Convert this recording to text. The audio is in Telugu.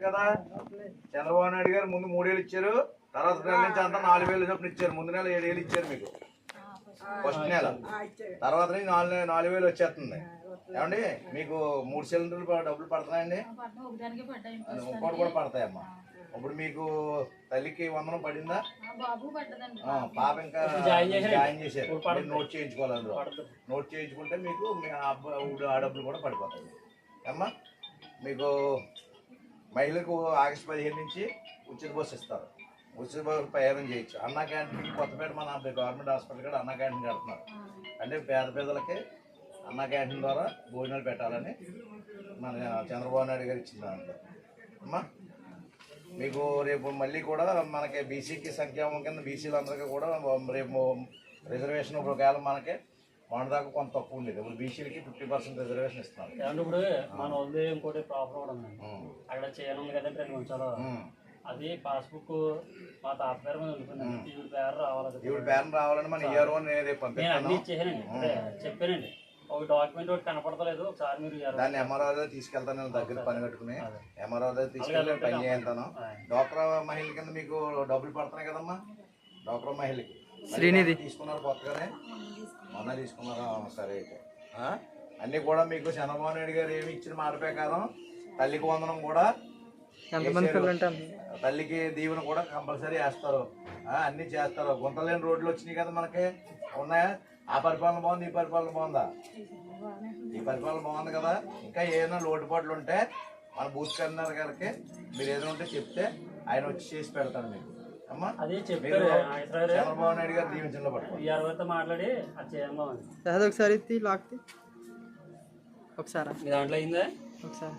కదా? చంద్రబాబు నాయుడు గారు ముందు మూడేళ్ళు ఇచ్చారు తర్వాత నెల నుంచి అంతా నాలుగు వేలు చొప్పున ఇచ్చారు. ముందు నెల ఏడు వేలు ఇచ్చారు మీకు. ఫస్ట్ నెల. తర్వాత నుంచి నాలుగు నాలుగు వేలు వచ్చేస్తుంది. ఏమండి? మీకు మూడు సిలిండర్లు డబ్బులు అది ఇంకోటి కూడా పడతాయమ్మా. ఇప్పుడు మీకు తల్లికి వందనం పడిందా? పాప ఇంకా జాయిన్ చేశారు. నోట్ చేయించుకోవాలి అందులో. నోట్ చేయించుకుంటే మీకు మీ ఆ డబ్బులు కూడా పడిపోతాయి. అమ్మా మీకు మహిళలకు ఆగస్టు పదిహేను నుంచి ఉచిత బస్సు ఇస్తారు. ఉచిత బస్సు ప్రయాణం చేయొచ్చు. అన్నా క్యాంటీన్ కొత్తపేట మన గవర్నమెంట్ హాస్పిటల్ కూడా అన్నా క్యాంటీన్ కడుతున్నారు. అంటే పేద పేదలకి అన్నా క్యాంటీన్ ద్వారా భోజనాలు పెట్టాలని మన చంద్రబాబు నాయుడు గారు ఇచ్చిన దాంట్లో. అమ్మా మీకు రేపు మళ్ళీ కూడా మనకి బీసీకి సంక్షేమం కింద బీసీలు అందరికీ కూడా రేపు రిజర్వేషన్ ఒకవేళ మనకి మన దాకా కొంత తక్కువ ఉండేది. ఇప్పుడు బీసీలకి ఫిఫ్టీ పర్సెంట్ రిజర్వేషన్ ఇస్తున్నారు. ఏమంటే ఇప్పుడు మన వాళ్ళు ఇంకోటి ప్రాబ్లం కూడా ఉందండి. ఉం. అక్కడ చేయనుంది కదండి రెండు నిమిషాలు ఉం. అది పాస్బుక్ మా తాతగారి మీద ఉండిపోయింది ఈవిడ పేరు రావాలి కదా. ఇప్పుడు పేరెంట్ రావాలని మన ఇయర్ వన్ రేపు నేను అన్ని ఇచ్చేసానండి. చెప్పానండి. ఒక డాక్యుమెంట్ ఒకటి కనపడతలేదు. ఒకసారి మీరు. దాన్ని ఎంఆర్ఓ దగ్గర తీసుకెళ్తాను నేను దగ్గర పని కట్టుకుని. ఎంఆర్ఓ దగ్గర తీసుకెళ్ళి పని చేయంతాను. డాక్టర్ మహిళ కింద మీకు డబ్బులు పడుతున్నాయి కదమ్మా? డాక్టర్ మహిళకి. శ్రీనిధి. తీసుకున్నారు కొత్తగానే? మొన్న తీసుకున్నారా? సరే అయితే? అన్నీ కూడా మీకు చంద్రబాబు నాయుడు గారు ఏమి ఇచ్చిన మాట ప్రకారం తల్లికి వందనం కూడా తల్లికి దీవెన కూడా కంపల్సరీ వేస్తారు. అన్నీ చేస్తారు. గుంతలేని రోడ్లు వచ్చినాయి కదా మనకి. ఉన్నాయా? ఆ పరిపాలన బాగుంది ఈ పరిపాలన బాగుందా? ఈ పరిపాలన బాగుంది కదా. ఇంకా ఏదైనా లోటుపాట్లు ఉంటే మన బూత్ కన్నారు గారికి మీరు ఏదైనా ఉంటే చెప్తే ఆయన వచ్చి చేసి పెడతాడు మీకు. చంద్రబాబు నాయుడు గారు దీవించంలో పట్టుకోండి. మాట్లాడి అది ఒకసారి లాక్తి ఒకసారా? మీ దాంట్లో అయిందా? ఒకసారి?